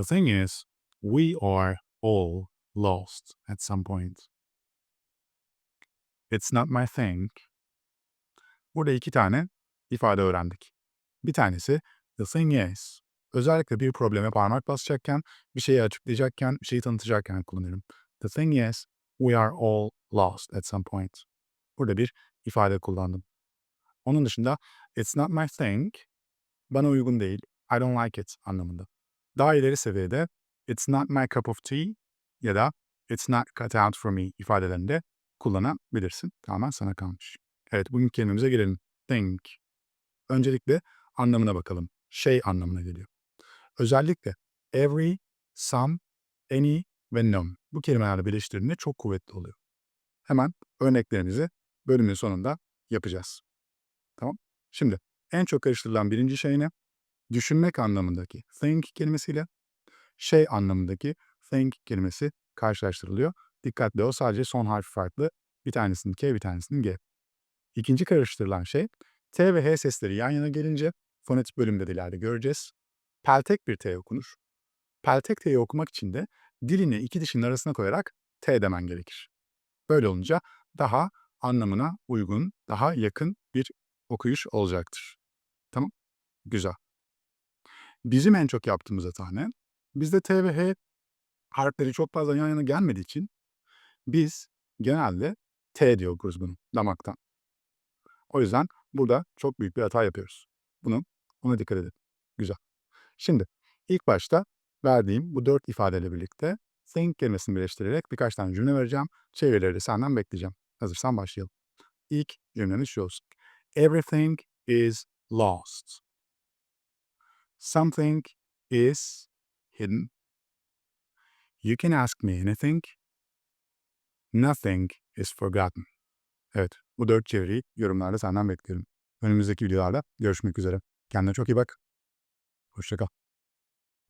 The thing is, we are all lost at some point. It's not my thing. Burada iki tane ifade öğrendik. Bir tanesi the thing is. Özellikle bir probleme parmak basacakken, bir şeyi açıklayacakken, bir şeyi tanıtacakken kullanırım. The thing is, we are all lost at some point. Burada bir ifade kullandım. Onun dışında it's not my thing, bana uygun değil, I don't like it anlamında. Daha ileri seviyede it's not my cup of tea ya da it's not cut out for me ifadelerinde kullanabilirsin. Tamamen sana kalmış. Evet, bugün kelimemize gelelim. Think. Öncelikle anlamına bakalım. Şey anlamına geliyor. Özellikle every, some, any ve none bu kelimelerle birleştirdiğinde çok kuvvetli oluyor. Hemen örneklerimizi bölümün sonunda yapacağız. Tamam. Şimdi en çok karıştırılan birinci şey ne? Düşünmek anlamındaki think kelimesiyle şey anlamındaki think kelimesi karşılaştırılıyor. Dikkatli ol sadece son harfi farklı. Bir tanesinin K, bir tanesinin G. İkinci karıştırılan şey T ve H sesleri yan yana gelince fonetik bölümde de ileride göreceğiz. Peltek bir T okunur. Peltek T'yi okumak için de dilini iki dişinin arasına koyarak T demen gerekir. Böyle olunca daha anlamına uygun, daha yakın bir okuyuş olacaktır. Tamam? Güzel. Bizim en çok yaptığımız hata ne? Bizde T ve H harfleri çok fazla yan yana gelmediği için biz genelde T diye okuruz bunu damaktan. O yüzden burada çok büyük bir hata yapıyoruz. Bunu ona dikkat edin. Güzel. Şimdi ilk başta verdiğim bu dört ifadeyle birlikte think kelimesini birleştirerek birkaç tane cümle vereceğim. Çevirileri de senden bekleyeceğim. Hazırsan başlayalım. İlk cümlemiz şu olsun. Everything is lost. Something is hidden. You can ask me anything. Nothing is forgotten. Evet, bu dört çeviriyi yorumlarda senden bekliyorum. Önümüzdeki videolarda görüşmek üzere. Kendine çok iyi bak. Hoşça kal.